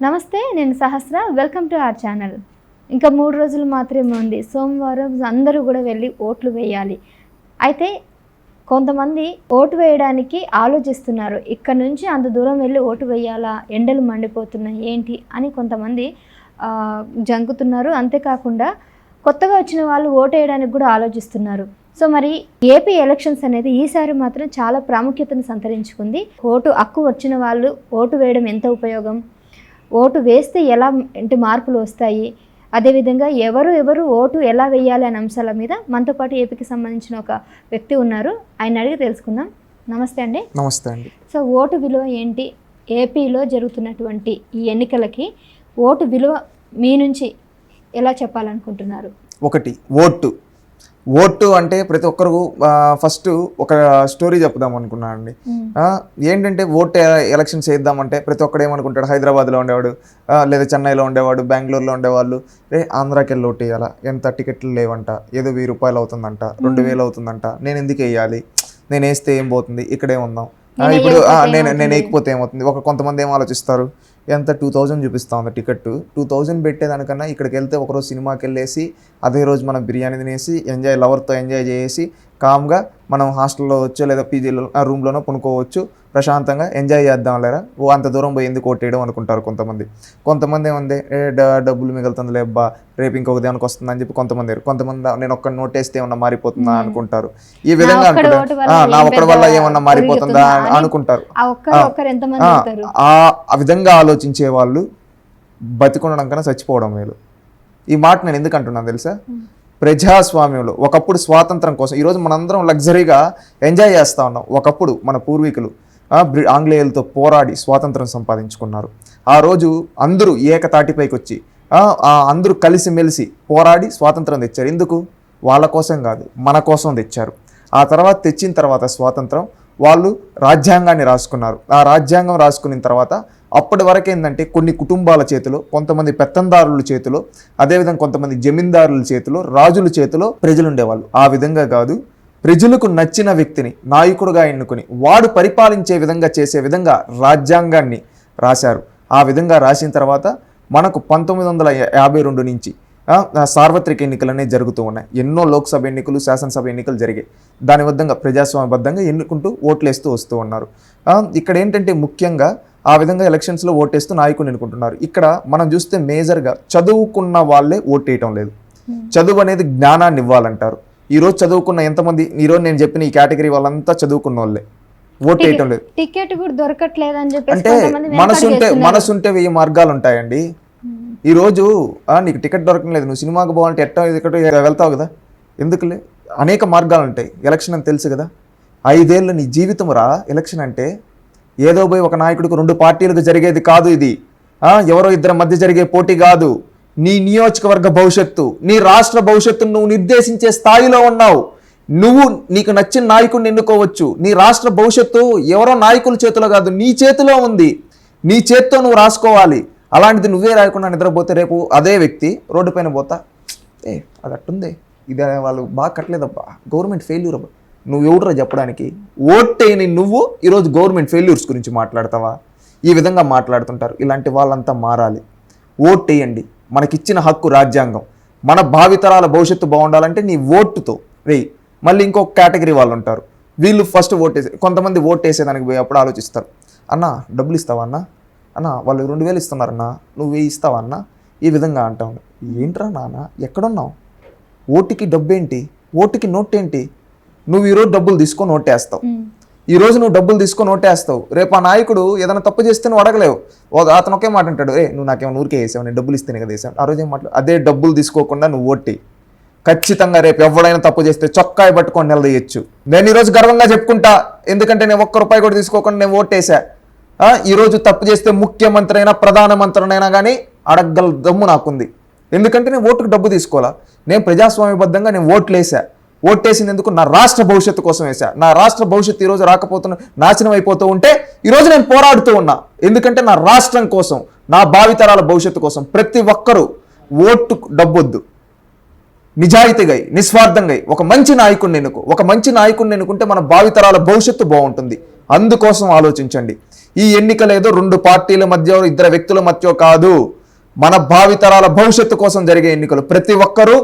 నమస్తే నేను Sahasra. Welcome to our channel. ఇంకా మూడు రోజులు మాత్రమే ఉంది. సోమవారం అందరూ కూడా వెళ్ళి ఓట్లు వేయాలి. అయితే కొంతమంది ఓటు వేయడానికి ఆలోచిస్తున్నారు. ఇక్కడ నుంచి అంత దూరం వెళ్ళి ఓటు వేయాలా? ఎండలు మండిపోతున్నాయి. ఏంటి? అని కొంతమంది జంకుతున్నారు. అంతేకాకుండా కొత్తగా వచ్చిన వాళ్ళు ఓటు వేయడానికి కూడా ఆలోచిస్తున్నారు. సో మరి ఏపీ ఎలక్షన్స్ అనేది ఈసారి మాత్రం చాలా ప్రాముఖ్యతను సంతరించుకుంది. ఓటు హక్కు వచ్చిన వాళ్ళు ఓటు వేయడం ఎంత ఉపయోగం? ఓటు వేస్తే ఎలా ఇంటి మార్పులు వస్తాయి? అదేవిధంగా ఎవరు ఎవరు ఓటు ఎలా వేయాలి అనే అంశాల మీద మనతో పాటు ఏపీకి సంబంధించిన ఒక వ్యక్తి ఉన్నారు. ఆయన అడిగి తెలుసుకుందాం. నమస్తే అండి. నమస్తే అండి. సో ఓటు విలువ ఏంటి? ఏపీలో జరుగుతున్నటువంటి ఈ ఎన్నికలకి ఓటు విలువ మీ నుంచి ఎలా చెప్పాలనుకుంటున్నారు? ఒకటి ఓటు. ఓటు అంటే ప్రతి ఒక్కరు ఫస్ట్ ఒక స్టోరీ చెప్దాం అనుకున్నాను అండి. ఏంటంటే ఓటు ఎలక్షన్స్ వేద్దామంటే ప్రతి ఒక్కడు ఏమనుకుంటాడు? హైదరాబాద్లో ఉండేవాడు లేదా చెన్నైలో ఉండేవాడు బెంగళూరులో ఉండేవాళ్ళు రే ఆంధ్రాకి వెళ్ళి ఓటు వేయాలా? ఎంత టికెట్లు లేవంట? ఏదో వెయ్యి రూపాయలు అవుతుందంట రెండు వేలు అవుతుందంట నేను ఎందుకు వేయాలి? నేను వేస్తే ఏం పోతుంది? ఇక్కడే ఉందాం. ఆ, నేను ఇప్పుడు నేను నేను? వేయకపోతే ఏమవుతుంది? ఒక కొంతమంది ఏం ఆలోచిస్తారు? ఎంత టూ థౌజండ్ చూపిస్తా ఉంది టికెట్. టూ థౌజండ్ పెట్టేదానికన్నా ఇక్కడికి వెళ్తే ఒకరోజు సినిమాకి వెళ్ళేసి అదే రోజు మనం బిర్యానీ తినేసి ఎంజాయ్ లవర్తో ఎంజాయ్ చేసి కామ్గా మనం హాస్టల్లో వచ్చో లేదా పీజీలో రూమ్లోనో కొనుక్కోవచ్చు ప్రశాంతంగా ఎంజాయ్ చేద్దాం లేరా? ఓ అంత దూరం పోయి ఎందుకు కొట్టేయడం అనుకుంటారు కొంతమంది. కొంతమంది ఏముంది డబ్బులు మిగులుతుంది లేబ్బా రేపు ఇంకొక దానికి వస్తుంది అని చెప్పి కొంతమంది కొంతమంది నేను ఒక్క నోట్ వేస్తే ఏమన్నా మారిపోతుందా అనుకుంటారు. ఈ విధంగా ఒక్కడి అనుకుంటారు. నా ఒక్కడి వల్ల ఏమన్నా మారిపోతుందా అనుకుంటారు. ఆ విధంగా ఆలోచించే వాళ్ళు బతికుండడం కన్నా చచ్చిపోవడం మేలు. ఈ మాట నేను ఎందుకు అంటున్నాను తెలుసా? ప్రజాస్వామ్యంలో ఒకప్పుడు స్వాతంత్రం కోసం ఈరోజు మనందరం లగ్జరీగా ఎంజాయ్ చేస్తూ ఉన్నాం. ఒకప్పుడు మన పూర్వీకులు ఆంగ్లేయులతో పోరాడి స్వాతంత్రం సంపాదించుకున్నారు. ఆ రోజు అందరూ ఏకతాటిపైకి వచ్చి అందరూ కలిసిమెలిసి పోరాడి స్వాతంత్రం తెచ్చారు. ఎందుకు? వాళ్ళ కోసం కాదు మన కోసం తెచ్చారు. ఆ తర్వాత తెచ్చిన తర్వాత స్వాతంత్రం వాళ్ళు రాజ్యాంగాన్ని రాసుకున్నారు. ఆ రాజ్యాంగం రాసుకున్న తర్వాత అప్పటి వరకు ఏంటంటే కొన్ని కుటుంబాల చేతిలో కొంతమంది పెత్తందారుల చేతిలో అదేవిధంగా కొంతమంది జమీందారుల చేతిలో రాజుల చేతిలో ప్రజలు ఉండేవాళ్ళు. ఆ విధంగా కాదు ప్రజలకు నచ్చిన వ్యక్తిని నాయకుడుగా ఎన్నుకుని వాడు పరిపాలించే విధంగా చేసే విధంగా రాజ్యాంగాన్ని రాశారు. ఆ విధంగా రాసిన తర్వాత మనకు పంతొమ్మిది వందల యాభై రెండు నుంచి సార్వత్రిక ఎన్నికలు అనేవి జరుగుతూ ఉన్నాయి. ఎన్నో లోక్సభ ఎన్నికలు శాసనసభ ఎన్నికలు జరిగాయి. దాని విధంగా ప్రజాస్వామ్యబద్ధంగా ఎన్నుకుంటూ ఓట్లేస్తూ వస్తూ ఉన్నారు. ఇక్కడ ఏంటంటే ముఖ్యంగా ఆ విధంగా ఎలక్షన్స్లో ఓటేస్తూ నాయకుని ఎన్నుకుంటున్నారు. ఇక్కడ మనం చూస్తే మేజర్గా చదువుకున్న వాళ్ళే ఓటేయటం లేదు. చదువు అనేది జ్ఞానాన్ని ఇవ్వాలంటారు. ఈరోజు చదువుకున్న ఎంతమంది ఈరోజు నేను చెప్పిన ఈ కేటగిరీ వాళ్ళంతా చదువుకున్న వాళ్ళే ఓటేయటం లేదు. టికెట్ కూడా దొరకట్లేదు అని చెప్పేసి అంటే మనసుంటే. మనసుంటే వెయ్యి మార్గాలు ఉంటాయండి. ఉమ్. ఈ రోజు నీకు టికెట్ దొరకడం లేదు. నువ్వు సినిమాకి పోవాలంటే ఎట్టా ఇక్కడ వెళ్తావు కదా? ఎందుకులే? అనేక మార్గాలు ఉంటాయి. ఎలక్షన్ అని తెలుసు కదా. ఐదేళ్ళు నీ జీవితం రా. ఎలక్షన్ అంటే ఏదో పోయి ఒక నాయకుడికి రెండు పార్టీలకు జరిగేది కాదు ఇది. ఎవరో ఇద్దరి మధ్య జరిగే పోటీ కాదు. నీ నియోజకవర్గ భవిష్యత్తు నీ రాష్ట్ర భవిష్యత్తును నువ్వు నిర్దేశించే స్థాయిలో ఉన్నావు. నువ్వు నీకు నచ్చిన నాయకుడిని ఎన్నుకోవచ్చు. నీ రాష్ట్ర భవిష్యత్తు ఎవరో నాయకుల చేతిలో కాదు నీ చేతిలో ఉంది. నీ చేత్తో నువ్వు రాసుకోవాలి. అలాంటిది నువ్వే రాయకుండా నిద్రపోతే రేపు అదే వ్యక్తి రోడ్డు పైన పోతా. ఏ అది అట్టుంది. ఇది వాళ్ళు బాగా కట్టలేదబ్బా. గవర్నమెంట్ ఫెయిల్యూర్ అబ్బా. నువ్వు ఎవడురా చెప్పడానికి? ఓటేని నువ్వు ఈరోజు గవర్నమెంట్ ఫెయిల్యూర్స్ గురించి మాట్లాడతావా? ఈ విధంగా మాట్లాడుతుంటారు. ఇలాంటి వాళ్ళంతా మారాలి. ఓటేయండి. మనకిచ్చిన హక్కు రాజ్యాంగం. మన భావితరాల భవిష్యత్తు బాగుండాలంటే నీ ఓటుతో. వెయ్యి మళ్ళీ ఇంకొక కేటగిరీ వాళ్ళు ఉంటారు వీళ్ళు ఫస్ట్ ఓటేసే కొంతమంది ఓటేసేదానికి పోయేప్పుడు ఆలోచిస్తారు. అన్న డబ్బులు ఇస్తావా అన్న? అన్న వాళ్ళు రెండు వేలు ఇస్తున్నారన్న? నువ్వు వెయ్యి ఇస్తావా అన్న? ఈ విధంగా అంటావు ఏంట్రా నాన్న? ఎక్కడున్నావు? ఓటుకి డబ్బేంటి? ఓటుకి నోట్ ఏంటి నువ్వు ఈరోజు డబ్బులు తీసుకొని ఓటేస్తావు. ఈ రోజు నువ్వు డబ్బులు తీసుకొని ఓటేస్తావు రేపు ఆ నాయకుడు ఏదైనా తప్పు చేస్తే నువ్వు అడగలేవు. అతను ఒకే మాట అంటాడు ఏ నువ్వు నాకేమో ఊరికే వేసావు నేను డబ్బులు ఇస్తేనే కదా వేసావు. ఆ రోజు ఏం మాట్లాడు అదే డబ్బులు తీసుకోకుండా నువ్వు ఓట్టి ఖచ్చితంగా రేపు ఎవడైనా తప్పు చేస్తే చొక్కాయి పట్టుకొని నిలదీయచ్చు. నేను ఈరోజు గర్వంగా చెప్పుకుంటా ఎందుకంటే నేను ఒక్క రూపాయి కూడా తీసుకోకుండా నేను ఓటేసా ఆ, ఈ రోజు తప్పు చేస్తే ముఖ్యమంత్రి అయినా ప్రధానమంత్రినైనా కానీ అడగగల దమ్ము నాకుంది. ఎందుకంటే నేను ఓటుకు డబ్బు తీసుకోవాలా? నేను ప్రజాస్వామ్యబద్ధంగా నేను ఓట్లు ఓట్టేసినందుకు నా రాష్ట్ర భవిష్యత్తు కోసం వేసా నా రాష్ట్ర భవిష్యత్తు ఈరోజు రాకపోతున్న నాశనం అయిపోతూ ఉంటే ఈరోజు నేను పోరాడుతూ ఉన్నా. ఎందుకంటే నా రాష్ట్రం కోసం నా భావితరాల భవిష్యత్తు కోసం ప్రతి ఒక్కరూ ఓటు డబ్బొద్దు. నిజాయితీగా నిస్వార్థంగా ఒక మంచి నాయకుడిని ఎన్నుకో. ఒక మంచి నాయకుడిని ఎన్నుకుంటే మన భావితరాల భవిష్యత్తు బాగుంటుంది. అందుకోసం ఆలోచించండి. ఈ ఎన్నికలు ఏదో రెండు పార్టీల మధ్య ఇద్దరు వ్యక్తుల మధ్య కాదు. మన భావితరాల భవిష్యత్తు కోసం జరిగే ఎన్నికలు. ప్రతి ఒక్కరూ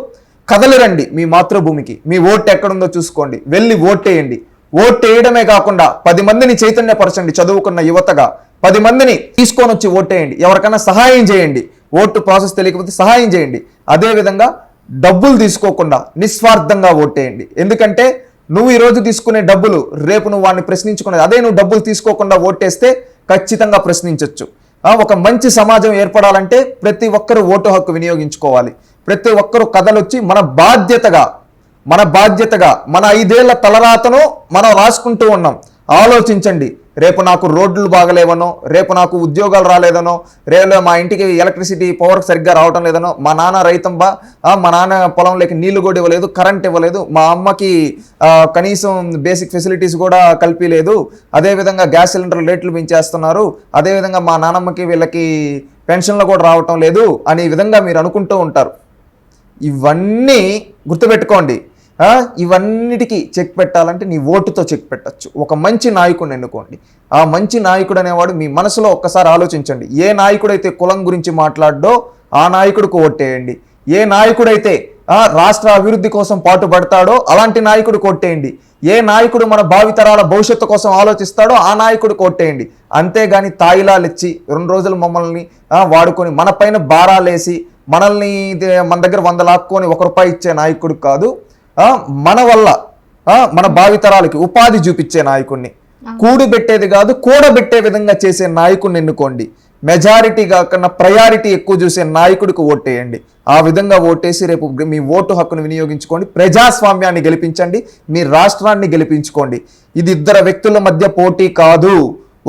కదలరండి మీ మాతృభూమికి. మీ ఓట్ ఎక్కడుందో చూసుకోండి. వెళ్ళి ఓటేయండి. ఓట్ వేయడమే కాకుండా పది మందిని చైతన్యపరచండి చదువుకున్న యువతగా. పది మందిని తీసుకొని వచ్చి ఓటేయండి. ఎవరికైనా సహాయం చేయండి. ఓటు ప్రాసెస్ తెలియకపోతే సహాయం చేయండి. అదేవిధంగా డబ్బులు తీసుకోకుండా నిస్వార్థంగా ఓటేయండి. ఎందుకంటే నువ్వు ఈ రోజు తీసుకునే డబ్బులు రేపు నువ్వు వాడిని ప్రశ్నించుకునేది. అదే నువ్వు డబ్బులు తీసుకోకుండా ఓటేస్తే ఖచ్చితంగా ప్రశ్నించవచ్చు ఒక మంచి సమాజం ఏర్పడాలంటే ప్రతి ఒక్కరూ ఓటు హక్కు వినియోగించుకోవాలి. ప్రతి ఒక్కరూ కథలొచ్చి మన బాధ్యతగా మన బాధ్యతగా మన ఐదేళ్ళ తలరాతను మనం రాసుకుంటూ ఉన్నాం. ఆలోచించండి. రేపు నాకు రోడ్లు బాగలేవనో రేపు నాకు ఉద్యోగాలు రాలేదనో రేపు మా ఇంటికి ఎలక్ట్రిసిటీ పవర్ సరిగ్గా రావటం లేదనో మా నాన్న రైతంబా మా నాన్న పొలంలోకి నీళ్ళు కూడా ఇవ్వలేదు కరెంట్ ఇవ్వలేదు మా అమ్మకి కనీసం బేసిక్ ఫెసిలిటీస్ కూడా కల్పించలేదు అదేవిధంగా గ్యాస్ సిలిండర్ రేట్లు పెంచేస్తున్నారు అదేవిధంగా మా నాన్నమ్మకి వీళ్ళకి పెన్షన్లు కూడా రావటం లేదు అనే విధంగా మీరు అనుకుంటూ ఉంటారు. ఇవన్నీ గుర్తుపెట్టుకోండి. ఇవన్నిటికీ చెక్ పెట్టాలంటే నీ ఓటుతో చెక్ పెట్టచ్చు. ఒక మంచి నాయకుడిని ఎన్నుకోండి. ఆ మంచి నాయకుడు అనేవాడు మీ మనసులో ఒక్కసారి ఆలోచించండి. ఏ నాయకుడైతే కులం గురించి మాట్లాడో ఆ నాయకుడికి ఓటేయండి. ఏ నాయకుడైతే రాష్ట్ర అభివృద్ధి కోసం పాటుపడతాడో అలాంటి నాయకుడు కొట్టేయండి ఏ నాయకుడు మన భావితరాల భవిష్యత్తు కోసం ఆలోచిస్తాడో ఆ నాయకుడు కొట్టేయండి అంతేగాని తాయిలాలు ఇచ్చి రెండు రోజులు మమ్మల్ని వాడుకొని మన పైన భారాలేసి మనల్ని మన దగ్గర వంద లాక్కొని ఒక రూపాయి ఇచ్చే నాయకుడు కాదు. మన వల్ల మన భావితరాలకి ఉపాధి చూపించే నాయకుడిని కూడబెట్టేది కాదు కూడబెట్టే విధంగా చేసే నాయకుడిని ఎన్నుకోండి. మెజారిటీ కాకుండా ప్రయారిటీ ఎక్కువ చూసే నాయకుడికి ఓటేయండి. ఆ విధంగా ఓటేసి రేపు మీ ఓటు హక్కును వినియోగించుకోండి. ప్రజాస్వామ్యాన్ని గెలిపించండి. మీ రాష్ట్రాన్ని గెలిపించుకోండి. ఇది ఇద్దరు వ్యక్తుల మధ్య పోటీ కాదు.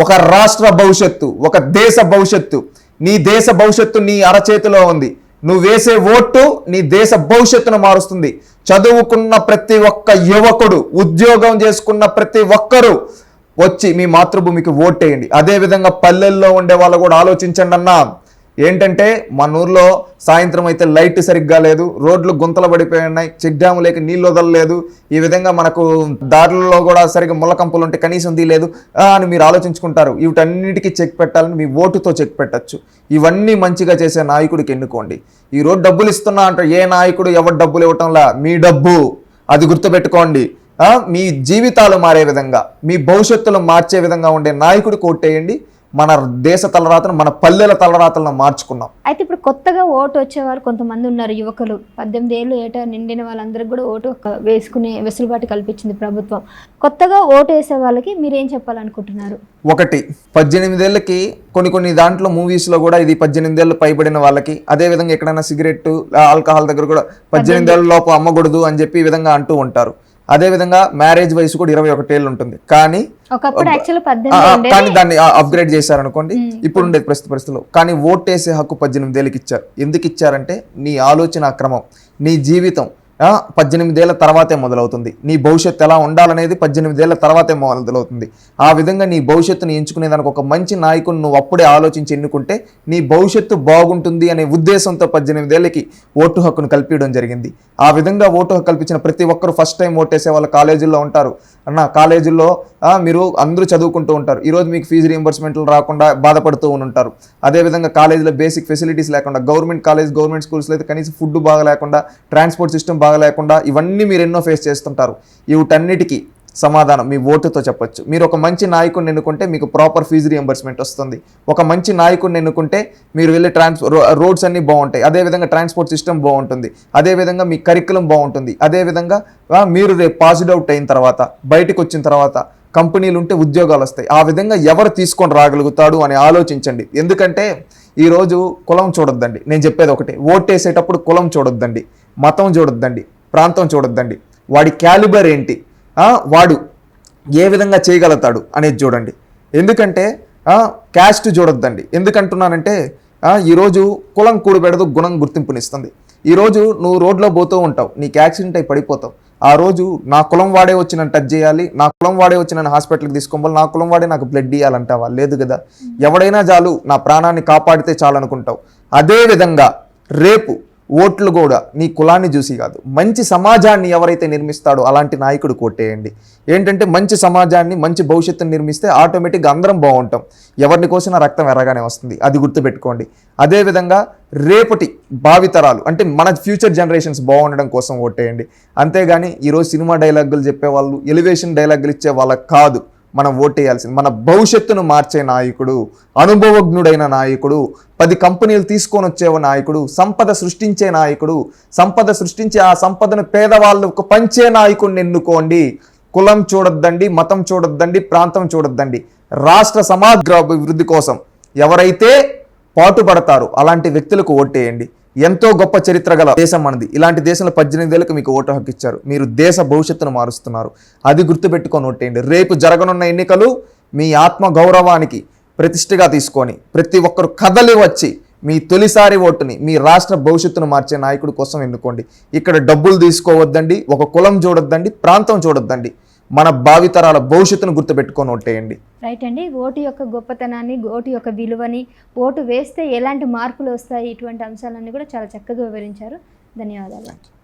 ఒక రాష్ట్ర భవిష్యత్తు ఒక దేశ భవిష్యత్తు. నీ దేశ భవిష్యత్తు నీ అరచేతిలో ఉంది. నువ్వు వేసే ఓటు నీ దేశ భవిష్యత్తును మారుస్తుంది. చదువుకున్న ప్రతి ఒక్క యువకుడు ఉద్యోగం చేసుకున్న ప్రతి ఒక్కరూ వచ్చి మీ మాతృభూమికి ఓటేయండి. అదే విధంగా పల్లెల్లో ఉండే వాళ్ళు కూడా ఆలోచించండి అన్నా. ఏంటంటే మన ఊర్లో సాయంత్రం అయితే లైట్ సరిగ్గా లేదు రోడ్లు గుంతలు పడిపోయి ఉన్నాయి చెక్ డ్యాము లేక నీళ్ళు వదలలేదు ఈ విధంగా మనకు దారులలో కూడా సరిగ్గా ముళ్ళకంపులు ఉంటే కనీసం తీయలేదు అని మీరు ఆలోచించుకుంటారు. వీటన్నిటికీ చెక్ పెట్టాలని మీ ఓటుతో చెక్ పెట్టచ్చు. ఇవన్నీ మంచిగా చేసే నాయకుడికి ఎన్నుకోండి. ఈ డబ్బులు ఇస్తున్నా అంటే ఏ నాయకుడు ఎవరు డబ్బులు ఇవ్వటంలా? మీ డబ్బు. అది గుర్తుపెట్టుకోండి. మీ జీవితాలు మారే విధంగా మీ భవిష్యత్తులో మార్చే విధంగా ఉండే నాయకుడికి వేయండి. మన దేశ తలరాతను మన పల్లెల తలరాతలను మార్చుకున్నాం. అయితే ఇప్పుడు కొత్తగా ఓటు వచ్చేవారు కొంతమంది ఉన్నారు యువకులు. పద్దెనిమిది ఏళ్ళు ఏటా నిండిన వాళ్ళందరికీ కూడా ఓటు వేసుకునే వెసులుబాటు కల్పించింది ప్రభుత్వం. కొత్తగా ఓటు వేసే వాళ్ళకి మీరేం చెప్పాలనుకుంటున్నారు? ఒకటి పద్దెనిమిదేళ్ళకి కొన్ని కొన్ని దాంట్లో మూవీస్లో కూడా ఇది పద్దెనిమిదేళ్ళు పైబడిన వాళ్ళకి అదే విధంగా ఎక్కడైనా సిగరెట్ ఆల్కహాల్ దగ్గర కూడా పద్దెనిమిదేళ్ళ లోపు అమ్మకూడదు అని చెప్పి ఈ విధంగా అంటూ ఉంటారు. అదే విధంగా మ్యారేజ్ వయసు కూడా ఇరవై ఒకటేళ్ళు ఉంటుంది. కానీ కానీ దాన్ని అప్గ్రేడ్ చేశారనుకోండి ఇప్పుడు ఉండే ప్రస్తుత పరిస్థితుల్లో కానీ ఓటేసే హక్కు పద్దెనిమిది ఏళ్ళకి ఇచ్చారు. ఎందుకు ఇచ్చారంటే నీ ఆలోచన క్రమం నీ జీవితం పద్దెనిమిదేళ్ళ తర్వాతే మొదలవుతుంది. నీ భవిష్యత్తు ఎలా ఉండాలనేది పద్దెనిమిదేళ్ళ తర్వాతే మొదలవుతుంది. ఆ విధంగా నీ భవిష్యత్తుని ఎంచుకునే దానికి ఒక మంచి నాయకుని నువ్వు అప్పుడే ఆలోచించి ఎన్నుకుంటే నీ భవిష్యత్తు బాగుంటుంది అనే ఉద్దేశంతో పద్దెనిమిదేళ్ళకి ఓటు హక్కును కల్పించడం జరిగింది. ఆ విధంగా ఓటు హక్కు కల్పించిన ప్రతి ఒక్కరు ఫస్ట్ టైం ఓటేసే వాళ్ళు కాలేజీల్లో ఉంటారు. అన్న కాలేజీల్లో మీరు అందరూ చదువుకుంటూ ఉంటారు. ఈరోజు మీకు ఫీజు రీఎంబర్స్మెంట్లు రాకుండా బాధపడుతూ ఉంటారు. అదేవిధంగా కాలేజీలో బేసిక్ ఫెసిలిటీస్ లేకుండా గవర్నమెంట్ కాలేజ్ గవర్నమెంట్ స్కూల్స్లో అయితే కనీసం ఫుడ్ బాగా లేకుండా ట్రాన్స్పోర్ట్ సిస్టమ్ బాగా లేకుండా ఇవన్నీ మీరు ఎన్నో ఫేస్ చేస్తుంటారు. వీటన్నిటికీ సమాధానం మీ ఓటుతో చెప్పొచ్చు. మీరు ఒక మంచి నాయకుడిని ఎన్నుకుంటే మీకు ప్రాపర్ ఫీజు రియంబర్స్మెంట్ వస్తుంది. ఒక మంచి నాయకుడిని ఎన్నుకుంటే మీరు వెళ్ళే ట్రాన్స్ రోడ్స్ అన్నీ బాగుంటాయి. అదేవిధంగా ట్రాన్స్పోర్ట్ సిస్టమ్ బాగుంటుంది. అదేవిధంగా మీ కరికులం బాగుంటుంది. అదేవిధంగా మీరు రేపు పాజిటివ్ అవుట్ అయిన తర్వాత బయటకు వచ్చిన తర్వాత కంపెనీలు ఉంటే ఉద్యోగాలు వస్తాయి. ఆ విధంగా ఎవరు తీసుకొని రాగలుగుతాడు అని ఆలోచించండి. ఎందుకంటే ఈరోజు కులం చూడొద్దండి. నేను చెప్పేది ఒకటే. ఓటేసేటప్పుడు కులం చూడొద్దండి. మతం చూడొద్దండి ప్రాంతం చూడొద్దండి. వాడి క్యాలిబర్ ఏంటి? వాడు ఏ విధంగా చేయగలుగుతాడు అనేది చూడండి. ఎందుకంటే క్యాస్ట్ చూడొద్దండి. ఎందుకంటున్నానంటే ఈరోజు కులం కూడబెడదు గుణం గుర్తింపునిస్తుంది. ఈరోజు నువ్వు రోడ్లో పోతూ ఉంటావు నీకు యాక్సిడెంట్ అయి పడిపోతావు. ఆ రోజు నా కులం వాడే వచ్చి నన్ను టచ్ చేయాలి నా కులం వాడే వచ్చి నన్ను హాస్పిటల్కి తీసుకోవాలి నా కులం వాడే నాకు బ్లడ్ ఇవ్వాలంటావా లేదు కదా. ఎవడైనా చాలు నా ప్రాణాన్ని కాపాడితే చాలు అనుకుంటావు అదే విధంగా రేపు ఓట్లు కూడా నీ కులాన్ని చూసి కాదు. మంచి సమాజాన్ని ఎవరైతే నిర్మిస్తాడో అలాంటి నాయకుడు కొట్టేయండి ఏంటంటే మంచి సమాజాన్ని మంచి భవిష్యత్తుని నిర్మిస్తే ఆటోమేటిక్గా అందరం బాగుంటాం. ఎవరిని కోసినా రక్తం ఎర్రగానే వస్తుంది. అది గుర్తుపెట్టుకోండి. అదేవిధంగా రేపటి భావితరాలు అంటే మన ఫ్యూచర్ జనరేషన్స్ బాగుండడం కోసం ఓటేయండి. అంతేగాని ఈరోజు సినిమా డైలాగులు చెప్పేవాళ్ళు ఎలివేషన్ డైలాగులు ఇచ్చే వాళ్ళకి కాదు. మనం ఓటేయాల్సింది మన భవిష్యత్తును మార్చే నాయకుడు అనుభవజ్ఞుడైన నాయకుడు పది కంపెనీలు తీసుకొని వచ్చే నాయకుడు సంపద సృష్టించే నాయకుడు సంపద సృష్టించి ఆ సంపదను పేదవాళ్ళకు పంచే నాయకుడిని ఎన్నుకోండి. కులం చూడొద్దండి మతం చూడొద్దండి ప్రాంతం చూడొద్దండి. రాష్ట్ర సమగ్ర అభివృద్ధి కోసం ఎవరైతే పాటుపడతారో అలాంటి వ్యక్తులకు ఓటేయండి ఎంతో గొప్ప చరిత్ర గల దేశం మనది. ఇలాంటి దేశంలో పద్దెనిమిది ఏళ్ళకి మీకు ఓటు హక్కు ఇచ్చారు. మీరు దేశ భవిష్యత్తును మారుస్తున్నారు. అది గుర్తుపెట్టుకొని ఓటేయండి రేపు జరగనున్న ఎన్నికలు మీ ఆత్మ గౌరవానికి ప్రతిష్టగా తీసుకొని ప్రతి ఒక్కరు కదలి వచ్చి మీ తొలిసారి ఓటుని మీ రాష్ట్ర భవిష్యత్తును మార్చే నాయకుడి కోసం ఎన్నుకోండి. ఇక్కడ డబ్బులు తీసుకోవద్దండి ఒక కులం చూడొద్దండి ప్రాంతం చూడొద్దండి. మన భావితరాల భవిష్యత్తును గుర్తుపెట్టుకొని ఓటేయండి. రైట్ అండి. ఓటు యొక్క గొప్పతనాన్ని ఓటు యొక్క విలువని ఓటు వేస్తే ఎలాంటి మార్పులు వస్తాయి ఇటువంటి అంశాలన్నీ కూడా చాలా చక్కగా వివరించారు. ధన్యవాదాలు.